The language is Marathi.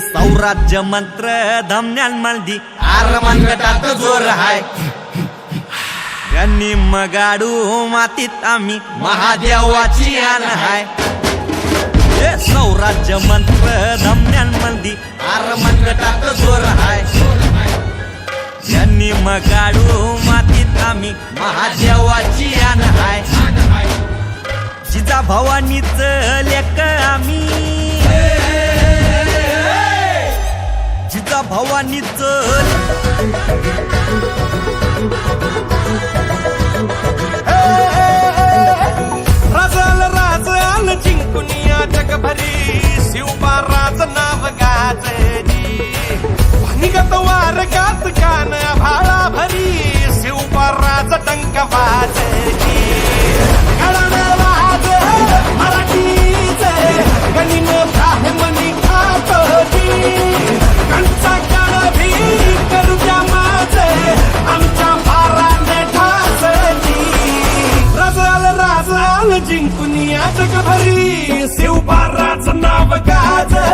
सौराज्य मंत्र धमन्यान मल्दी. आर मनगटात जोर हाय. यांनी मगाडू मातीत आम्ही महादेवाची आण हाय. हे सौराज्य मंत्र धमन्यान मल्दी. आर मनगटात जोर हाय. यांनी मगाडू मातीत आम्ही महादेवाची आण हाय. जिजा भवानीच भवानी चल. जिंकून या जगभरी. शिवबाराचं नाव गाजली